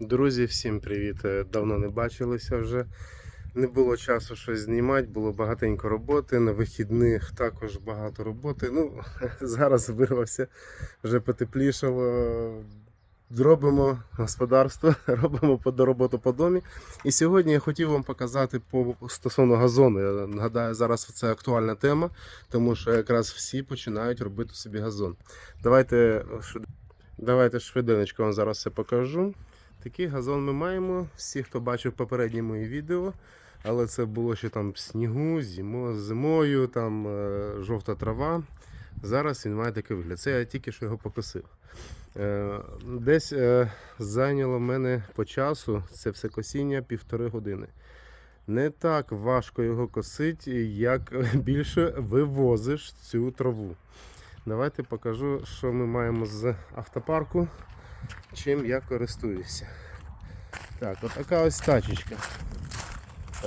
Друзі, всім привіт! Е, Давно не бачилися вже. Не було часу щось знімати, було багатенько роботи. На вихідних також багато роботи. Ну, зараз вирвався, вже потеплішало. Робимо господарство, робимо роботу по домі. І сьогодні я хотів вам показати по стосовно газону. Я нагадаю, зараз це актуальна тема, тому що якраз всі починають робити собі газон. Давайте, швид- давайте швиденечко вам зараз все покажу. Такий газон ми маємо. Всі, хто бачив попередні мої відео, але це було ще там снігу, зимо, зимою, там е, жовта трава. Зараз він має такий вигляд. Це я тільки що його покосив. Е, десь е, зайняло в мене по часу це все косіння півтори години. Не так важко його косити, як більше вивозиш цю траву. Давайте покажу, що ми маємо з автопарку чим я користуюся. Так, от така ось тачечка.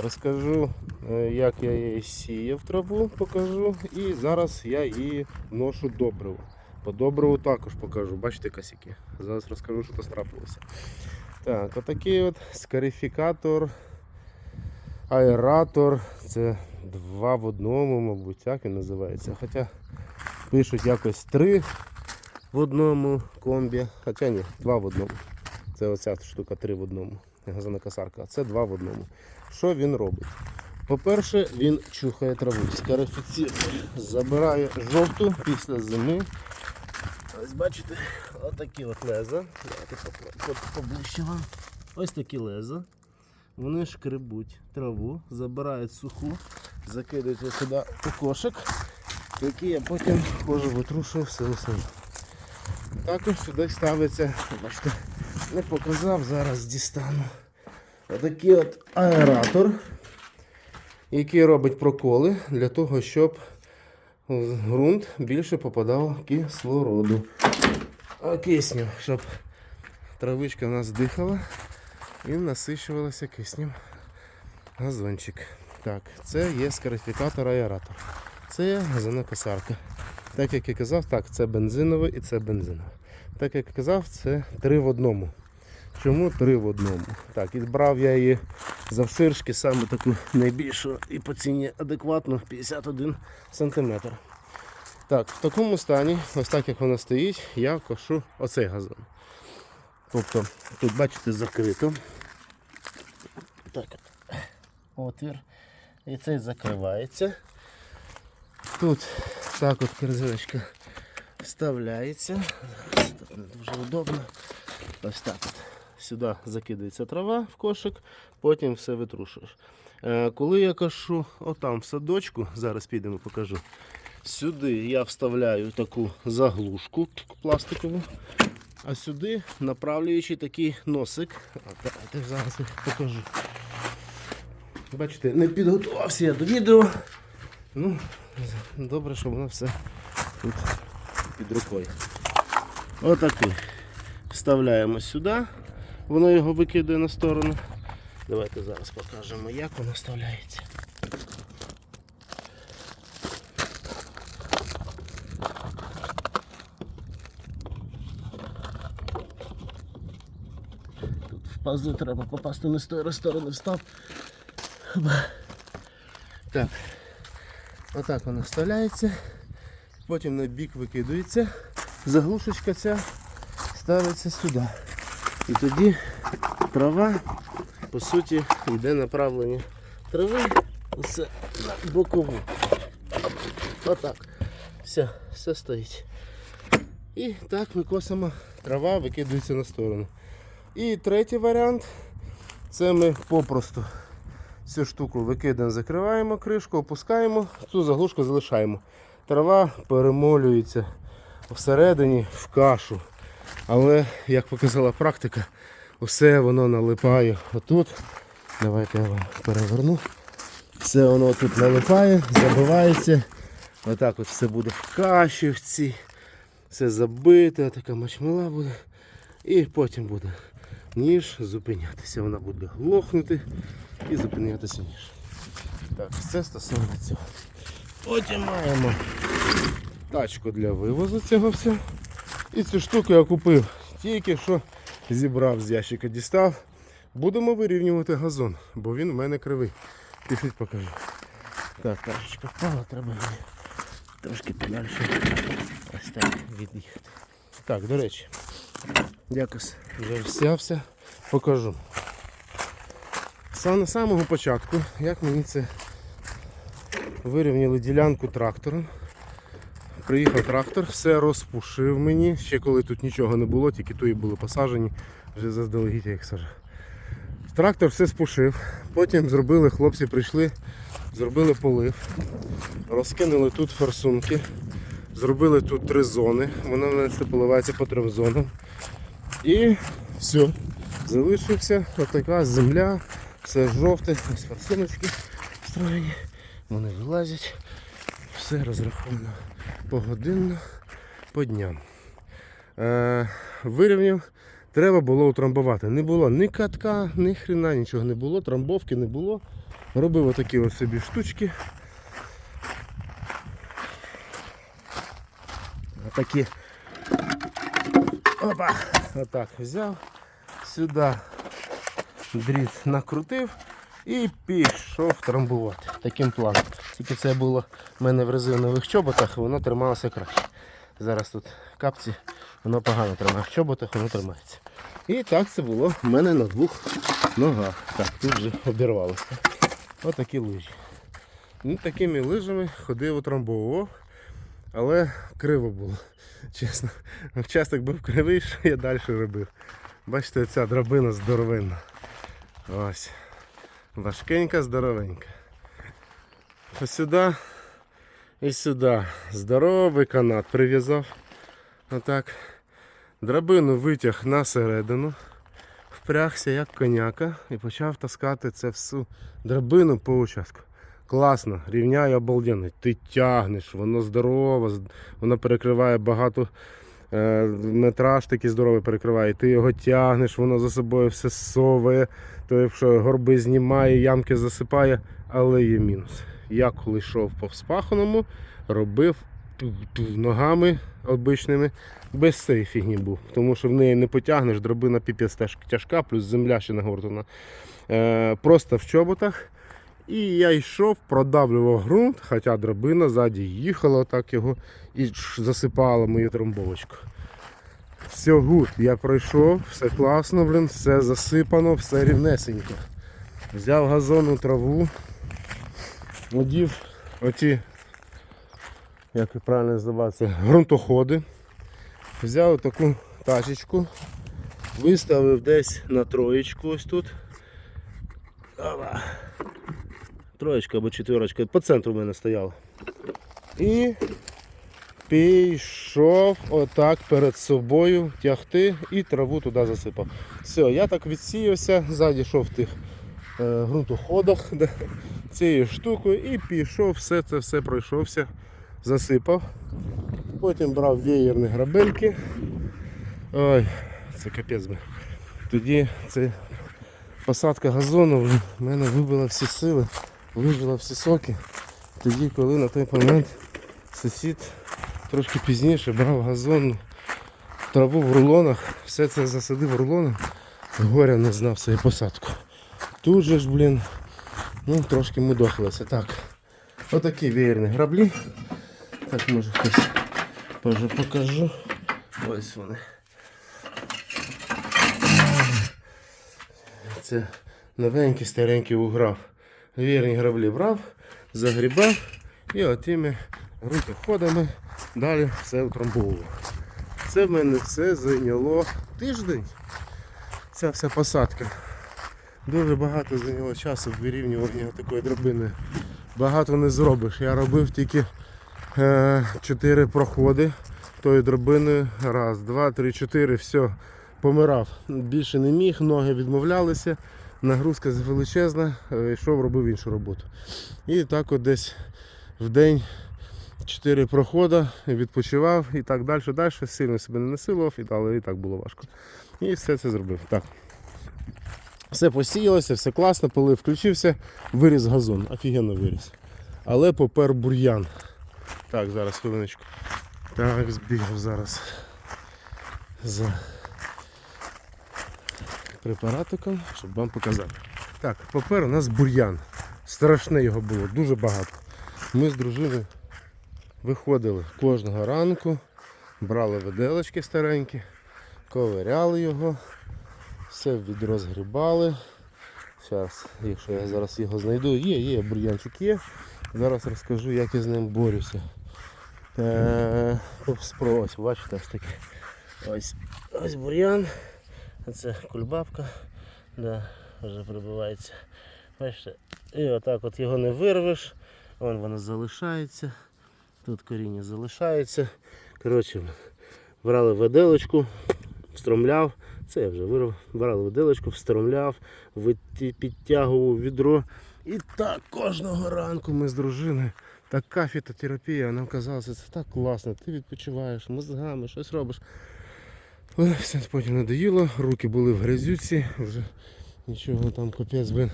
Розкажу, е, як я її сіяв траву, покажу. І зараз я її ношу добриво. По добриву також покажу. Бачите косяки. Зараз розкажу, що тут трапилося. Так, отакий от скарифікатор, аератор. Це два в одному, мабуть, як він називається. Хоча пишуть якось три в одному комбі. Хоча ні, два в одному. Це оця штука три в одному. Газонокосарка. А це два в одному. Що він робить? По-перше, він чухає траву, скарифіцірує, забирає жовту після зими. Ось бачите, отакі от леза. Вам. Ось такі леза. Вони шкребуть траву, забирають суху, закидають сюди у кошик, який я потім кожу витрушую все сам. Також сюди ставиться, бачите, не показав, зараз дістану. Отакий от аератор, який робить проколи для того, щоб в ґрунт більше попадав кислороду. А кисню, щоб травичка в нас дихала і насичувалася киснем газончик. Так, це є скарифікатор аератор. Це є газонокосарка. Так як я казав, так, це бензинове і це бензинове. Так як я казав, це три в одному. Чому три в одному? Так, і брав я її завширшки, саме таку найбільшу і по ціні адекватну 51 см. Так, в такому стані, ось так як вона стоїть, я кошу оцей газон. Тобто, тут бачите, закрито. Так, отвір. І цей закривається. Тут так от корзиночка вставляється. Дуже удобно. Ось так от. Сюди закидається трава в кошик, потім все витрушуєш. Е, Коли я кашу отам в садочку, зараз підемо покажу. Сюди я вставляю таку заглушку пластикову, а сюди направлюючий такий носик. Давайте зараз покажу. Бачите, не підготувався я до відео. Ну, добре, що воно все тут під рукою. Отакий. Вставляємо сюди, воно його викидає на сторону. Давайте зараз покажемо, як воно вставляється. Тут в пазу треба попасти не з тої сторони встав. Так. Отак вона вставляється. Потім на бік викидується. Заглушечка ця ставиться сюди. І тоді трава, по суті, йде направлення трави все на бокову. Отак. Все, все стоїть. І так ми косимо, трава викидується на сторону. І третій варіант це ми попросту цю штуку викидаємо, закриваємо кришку, опускаємо, цю заглушку залишаємо. Трава перемолюється всередині в кашу. Але, як показала практика, усе воно налипає отут. Давайте я вам переверну. Все воно тут налипає, забивається. Отак от все буде в каші в цій. Все забите, така мачмела буде. І потім буде ніж зупинятися. Вона буде глохнути і зупинятися ніж. Так, це стосовно цього. Потім маємо тачку для вивозу цього всього. І цю штуку я купив тільки що зібрав з ящика, дістав. Будемо вирівнювати газон, бо він в мене кривий. Пішліть покажу. Так, трошечка впала, треба її трошки подальше. Ось так від'їхати. Так, до речі, якось вже взявся, покажу. З самого початку, як мені це вирівняли ділянку трактором. Приїхав трактор, все розпушив мені, ще коли тут нічого не було, тільки туї були посаджені, вже заздалегідь я їх сажав. Трактор все спушив, потім зробили, хлопці прийшли, зробили полив, розкинули тут форсунки, зробили тут три зони, воно в нас поливається по трьом зонам. І все. Залишився отака земля, все жовте, ось форсуночки встроєні, вони вилазять, все розраховано погодинно по дням. Е, вирівняв, треба було утрамбувати. Не було ні катка, ні хрена, нічого не було, трамбовки не було. Робив отакі ось собі штучки. Отакі. Опа! Отак взяв, сюди дріт накрутив і пішов трамбувати. Таким планом. Тільки це було в мене в резинових чоботах, воно трималося краще. Зараз тут капці, воно погано тримає. В чоботах воно тримається. І так це було в мене на двох ногах. Так, тут вже обірвалося. Отакі лижі. Ну, такими лижами ходив, утрамбовував, але криво було. Чесно. Вчасток був кривий, що я далі робив. Бачите, ця драбина здоровенна. Ось. Важкенька, здоровенька. Сюди і сюди. Здоровий канат прив'язав. Отак. Драбину витяг на середину, впрягся як коняка і почав таскати це всю драбину по участку. Класно, рівняє обалденно. Ти тягнеш, воно здорово, воно перекриває багато метраж такий здоровий перекриває. Ти його тягнеш, воно за собою все соває, то якщо горби знімає, ямки засипає, але є мінус. Я коли йшов по вспаханому, робив ногами обичними, без цієї фігні був. Тому що в неї не потягнеш, дробина піпець тяжка, плюс земля ще нагортана. Е, просто в чоботах. І я йшов, продавлював ґрунт, хоча драбина ззаді їхала так його і засипала мою трамбовочку. Все гуд, я пройшов, все класно, блін, все засипано, все рівнесенько. Взяв газонну траву, одів оті, як правильно називається, ґрунтоходи. Взяв таку тачечку, виставив десь на троєчку ось тут. Опа. Троєчка або четверочка, по центру в мене стояла. І пішов отак перед собою тягти і траву туди засипав. Все, я так відсіявся, ззаді йшов в тих е, ґрунтоходах де, цією штукою і пішов, все це все пройшовся, засипав. Потім брав веєрні грабельки. Ой, це капець. би. Тоді це посадка газону в мене вибила всі сили, вижила всі соки. Тоді, коли на той момент сусід трошки пізніше брав газонну траву в рулонах, все це засадив в горя не знав свою посадку. Тут же ж, блін, ну трошки мудохалося. Так. Отакі веєрні граблі. Так може хтось покажу. Ось вони. Це новенький старенький уграв. Вірні граблі брав, загрібав і отими рукоходами далі все утрамбовував. Це в мене все зайняло тиждень. Ця вся посадка. Дуже багато зайняло часу в вирівнюванні такої драбини. Багато не зробиш. Я робив тільки е, 4 проходи тої драбини. Раз, два, три, чотири, все, помирав. Більше не міг, ноги відмовлялися, нагрузка величезна, е, йшов, робив іншу роботу. І так от десь в день 4 проходи, відпочивав і так далі, далі. Сильно себе не насилував, і- але і так було важко. І все це зробив. Так. Все посіялося, все класно, полив включився, виріс газон, офігенно виріс. Але попер бур'ян. Так, зараз хвилиночку. Так, збігав зараз. За препаратиком, щоб вам показати. Так, попер у нас бур'ян. Страшне його було, дуже багато. Ми з дружиною виходили кожного ранку, брали виделочки старенькі, ковиряли його, все в відро згрібали. Зараз, якщо я зараз його знайду, є, є, бур'янчик є. Зараз розкажу, як я з ним борюся. Е, ось, бачите, ось таке. Ось, ось бур'ян. Це кульбабка. Да, вже прибувається. Бачите? І отак от його не вирвеш. Вон воно залишається. Тут коріння залишається. Коротше, брали виделочку, встромляв. Це я вже вирвав. Брали виделочку, встромляв, підтягував відро. І так кожного ранку ми з дружиною. Така фітотерапія, нам казалося, це так класно. Ти відпочиваєш мозгами, щось робиш. Все потім надоїло, руки були в грязюці, вже нічого там капець блин,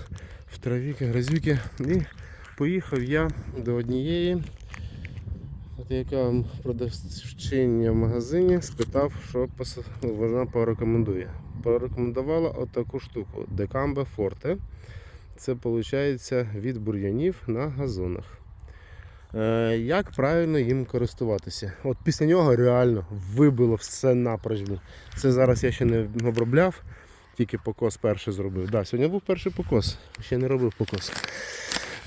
в травіки, грязюки. І поїхав я до однієї, от яка продавчиня в магазині, спитав, що вона порекомендує. Порекомендувала отаку штуку Decambe Forte. Це виходить від бур'янів на газонах. Е, як правильно їм користуватися? От після нього реально вибило все блін. Це зараз я ще не обробляв, тільки покос перший зробив. Да, сьогодні був перший покос, ще не робив покос.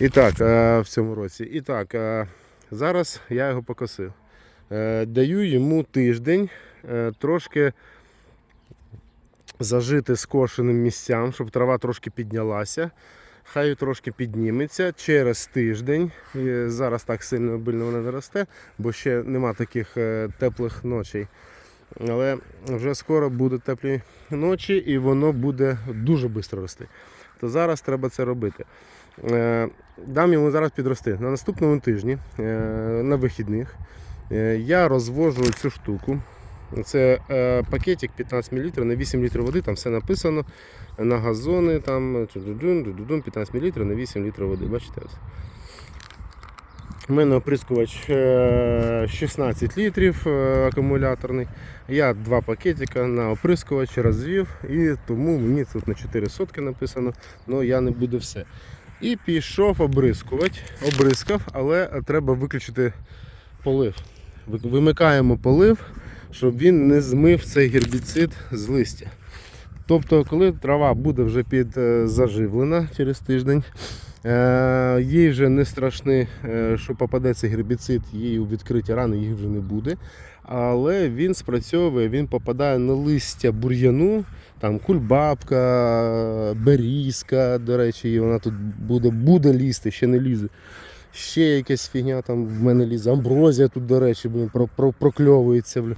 І так, е, в цьому році. І так, е, зараз я його покосив. Даю йому тиждень трошки зажити скошеним місцям, щоб трава трошки піднялася. Хай трошки підніметься через тиждень. Зараз так сильно обильно вона не росте, бо ще нема таких е, теплих ночей. Але вже скоро будуть теплі ночі і воно буде дуже швидко рости. То зараз треба це робити. Е, Дам йому зараз підрости. На наступному тижні, е, на вихідних, я розвожу цю штуку. Це е, пакетик 15 мл на 8 літрів води, там все написано. На газони там 15 мл на 8 літрів води. Бачите? ось. У мене оприскувач е, 16 літрів е, акумуляторний. Я два пакетика на оприскувач розвів і тому мені тут на 4 сотки написано, але я не буду все. І пішов обрискувати, обрискав, але треба виключити полив. Вимикаємо полив, щоб він не змив цей гербіцид з листя. Тобто, коли трава буде вже підзаживлена через тиждень, е, їй вже не страшне, е, що попаде цей гербіцид, їй у відкриті рани їх вже не буде. Але він спрацьовує, він попадає на листя бур'яну, там кульбабка, берізка, до речі, вона тут буде, буде лізти, ще не лізе. Ще якась фігня там в мене лізе. Амброзія тут, до речі, блін, про, про, прокльовується. Блін.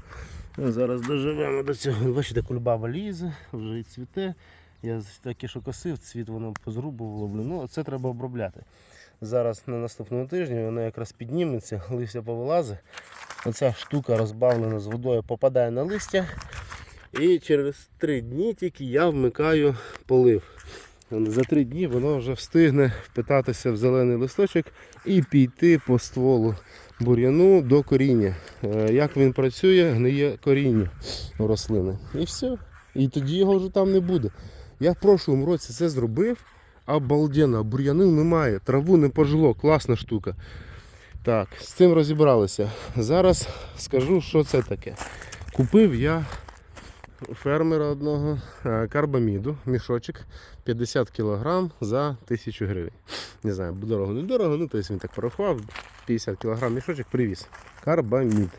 Ну, Зараз доживемо до цього. Бачите, кульбаба лізе, вже і цвіте. Я таке, що косив, цвіт воно позрубувало. Блін. Ну, це треба обробляти. Зараз на наступному тижні воно якраз підніметься, листя повилазить. Оця штука розбавлена з водою попадає на листя. І через три дні тільки я вмикаю полив. За три дні воно вже встигне впитатися в зелений листочок і піти по стволу бур'яну до коріння. Е, Як він працює, гниє коріння рослини. І все. І тоді його вже там не буде. Я в прошлому році це зробив. Обалденно, бур'янин немає, траву не пожило, класна штука. Так, з цим розібралися. Зараз скажу, що це таке. Купив я фермера одного е, карбаміду, мішочок 50 кг за 1000 гривень. Не знаю, дорого, не дорого, ну тобто він так порахував, 50 кг мішочок привіз. Карбамід.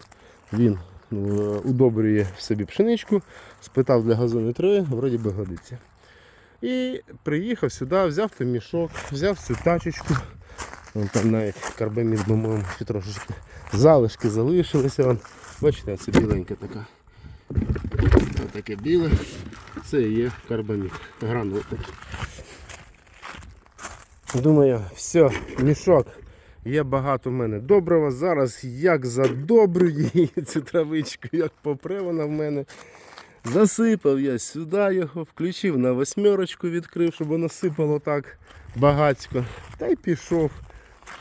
Він е, удобрює в собі пшеничку, спитав для газону троє, вроді би годиться. І приїхав сюди, взяв той мішок, взяв цю тачечку. Вон там навіть карбамід, по-моєму, трошечки залишки залишилися. Вон. Бачите, це біленька така. Ось таке біле. Це є карбамід. Гранули такі. Думаю, все, мішок. Є багато в мене добрива. Зараз як задобрю її цю травичку, як попре вона в мене. Засипав я сюди його, включив на восьмерочку, відкрив, щоб воно сипало так багацько. Та й пішов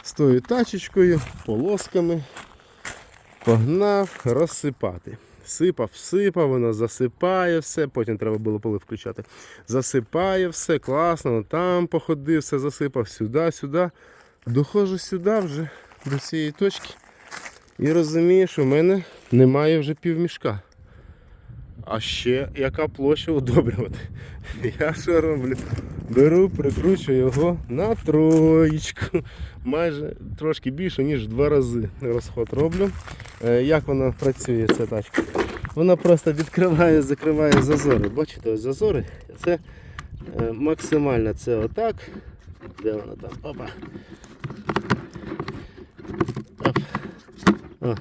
з тою тачечкою, полосками, погнав розсипати. Сипав, сипав, воно засипає все, потім треба було полив включати. Засипає все, класно, там походив, все засипав сюди, сюди. Доходжу сюди вже до цієї точки і розумію, що в мене немає вже півмішка. А ще яка площа удобрювати. Я що роблю? Беру, прикручую його на троєчку. Майже трошки більше, ніж два рази розход роблю. Е, Як вона працює, ця тачка? Вона просто відкриває, закриває зазори. Бачите, ось зазори. Це е, максимально це отак. Де вона там? Опа. Оп. О,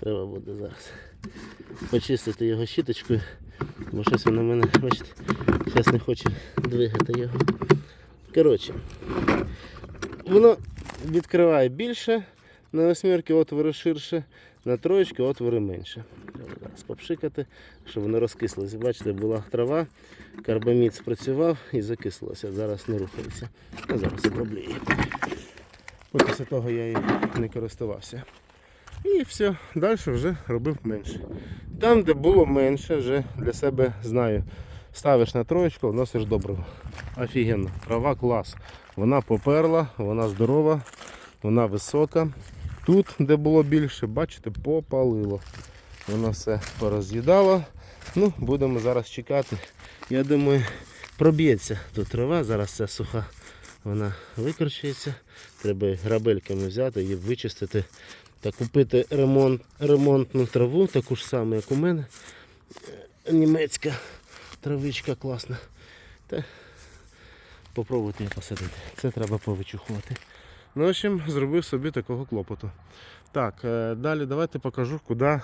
треба буде зараз почистити його щіточкою, бо щось воно в мене, бачите, зараз не хоче двигати його. Коротше, воно відкриває більше, на восьмірки отвори ширше, на троєчки отвори менше. Зараз попшикати, щоб воно розкислося. Бачите, була трава, карбамід спрацював і закислося. Зараз не рухається. А зараз оброблю Після того я її не користувався. І все, далі вже робив менше. Там, де було менше, вже для себе знаю. Ставиш на троєчку, вносиш добриво. Офігенно, трава клас. Вона поперла, вона здорова, вона висока. Тут, де було більше, бачите, попалило. Воно все пороз'їдало. Ну, будемо зараз чекати. Я думаю, проб'ється тут трава, зараз ця суха, вона викорчується. Треба грабельками взяти і вичистити та купити ремонт, ремонтну траву, таку ж саму, як у мене. Е, Німецька травичка класна. Та попробувати її посадити. Це треба повичухувати. Ну, в общем, зробив собі такого клопоту. Так, е, далі давайте покажу, куди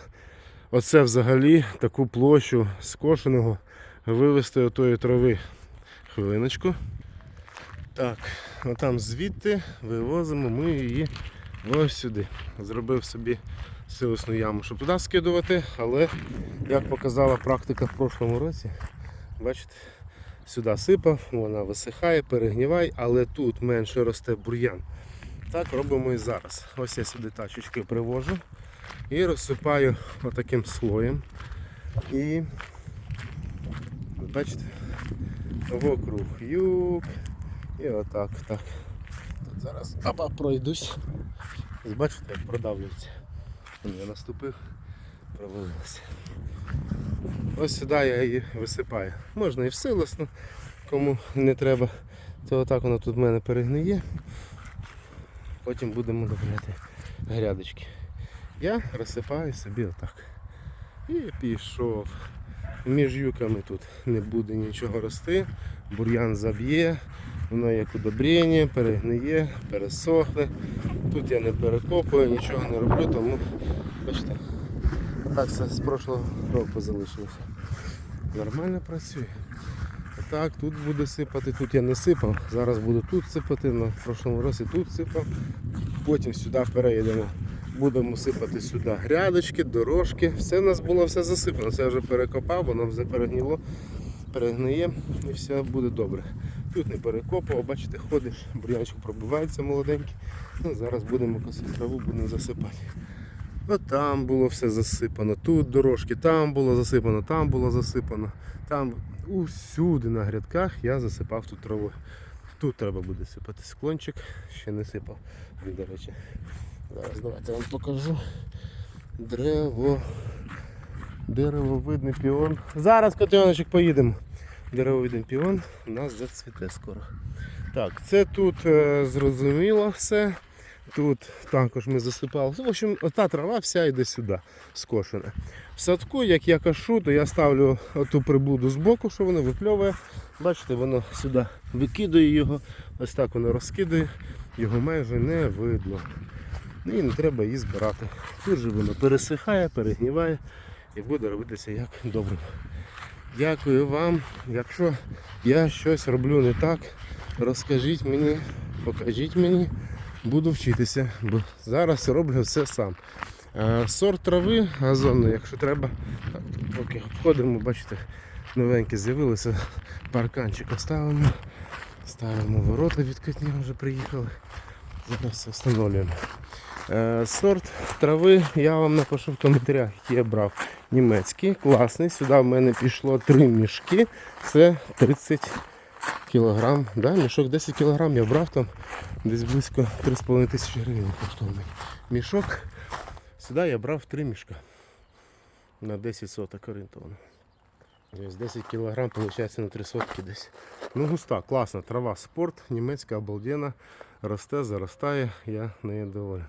оце взагалі таку площу скошеного вивезти отої трави. Хвилиночку. Так, отам звідти вивозимо ми її ось сюди. Зробив собі силосну яму, щоб туди скидувати, але як показала практика в прошлому році, бачите, сюди сипав, вона висихає, перегніває, але тут менше росте бур'ян. Так робимо і зараз. Ось я сюди тачечки привожу і розсипаю отаким слоєм. І бачите, вокруг юг. І отак, так. Тут зараз апа пройдусь. І бачите, як продавлюється. Я наступив, провалився. Ось сюди я її висипаю. Можна і в силосну, кому не треба, то отак воно тут в мене перегниє. Потім будемо добавляти грядочки. Я розсипаю собі отак. І пішов. Між юками тут не буде нічого рости, бур'ян заб'є, воно як удобрення, перегниє, пересохне. Тут я не перекопую, нічого не роблю, тому бачите, так це з прошлого року залишилося. Нормально працює. Так, тут буде сипати, тут я не сипав, зараз буду тут сипати, на прошлому році тут сипав, потім сюди переїдемо. Будемо сипати сюди грядочки, дорожки. Все в нас було все засипано. Це вже перекопав, воно вже перегніло, перегниє і все буде добре. Тут не перекопував, бачите, ходиш, бур'янчик пробивається молоденький. Ну, зараз будемо косити траву, будемо засипати. От там було все засипано, тут дорожки, там було засипано, там було засипано. Там усюди на грядках я засипав тут траву. Тут треба буде сипати склончик, ще не сипав, до речі. Зараз давайте вам покажу. Древо. Деревовидний піон. Зараз котеночок поїдемо. Деревовидний піон у нас зацвіте скоро. Так, це тут е, зрозуміло все. Тут також ми засипали. В общем, та трава вся йде сюди, скошена. В садку, як я кашу, то я ставлю ту приблуду з боку, що воно випльовує. Бачите, воно сюди викидує його, ось так воно розкидує, його майже не видно. Ну, І не треба її збирати. Тут же воно пересихає, перегніває і буде робитися як добре. Дякую вам. Якщо я щось роблю не так, розкажіть мені, покажіть мені, буду вчитися, бо зараз роблю все сам. Е, Сорт трави газонної, якщо треба, поки обходимо, бачите, новенькі з'явилися, парканчик ставимо, ставимо ворота відкатні, вже приїхали. Зараз все встановлюємо. Е, Сорт трави я вам напишу в коментарях, який я брав. Німецький, класний. Сюди в мене пішло 3 мішки. Це 30 кілограм. Да? Мішок 10 кілограм я брав там десь близько 3,5 тисячі гривень коштовний мішок. Сюди я брав 3 мішка на 10 соток орієнтовно. Ось 10 кілограм, виходить на 3 сотки десь. Ну густа, класна трава, спорт, німецька обалденна, росте, заростає, я нею доволен.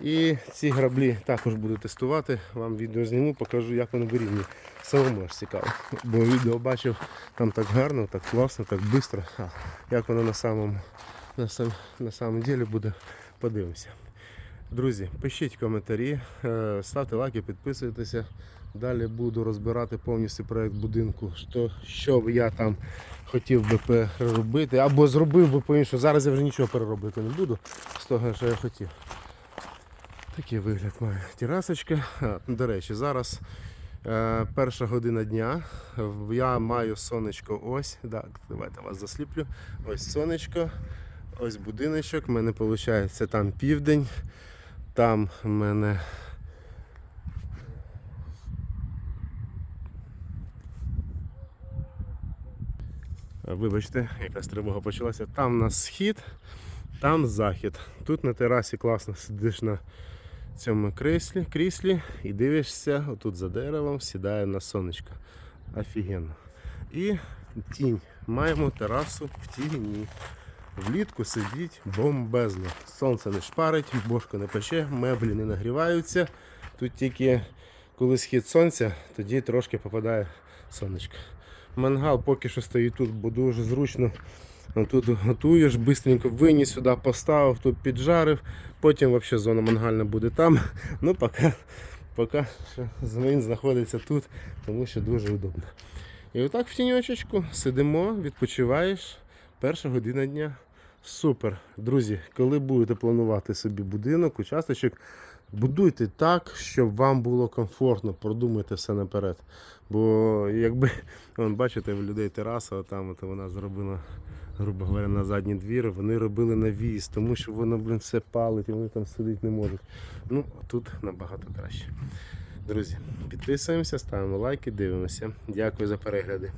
І ці граблі також буду тестувати. Вам відео зніму, покажу, як вони вирівнюють. Самому аж цікаво. Бо відео бачив там так гарно, так класно, так швидко. А як воно на самому, на, сам, на самому ділі буде, подивимося. Друзі, пишіть коментарі, е, ставте лайки, підписуйтеся. Далі буду розбирати повністю проєкт будинку, що, що я там хотів би переробити, або зробив би по-іншому. Зараз я вже нічого переробити не буду з того, що я хотів. Такий вигляд має терасочка. Ну, до речі, зараз е, перша година дня. Я маю сонечко ось. Так, давайте вас засліплю. Ось сонечко, ось будиночок. У мене виходить там південь. Там в мене. Вибачте, якась тривога почалася. Там у нас схід, там захід. Тут на терасі класно сидиш на цьому кріслі, кріслі і дивишся, отут за деревом сідає на сонечко. Офігенно. І тінь. Маємо терасу в тіні. Влітку сидіть бомбезно. Сонце не шпарить, бошко не пече, меблі не нагріваються. Тут тільки коли схід сонця, тоді трошки попадає сонечко. Мангал поки що стоїть тут, бо дуже зручно. Ну, Тут готуєш, швидко виніс сюди, поставив, тут піджарив. Потім взагалі зона мангальна буде там. Ну поки, поки що він знаходиться тут, тому що дуже удобно. І отак в тіньочечку сидимо, відпочиваєш. Перша година дня. Супер. Друзі, коли будете планувати собі будинок, участочок, будуйте так, щоб вам було комфортно, продумайте все наперед. Бо якби, вон, бачите, в людей тераса, там от вона зробила, грубо говоря, на задній двір, вони робили навіс, тому що воно, блін, все палить і вони там сидіти не можуть. Ну, тут набагато краще. Друзі, підписуємося, ставимо лайки, дивимося. Дякую за перегляди.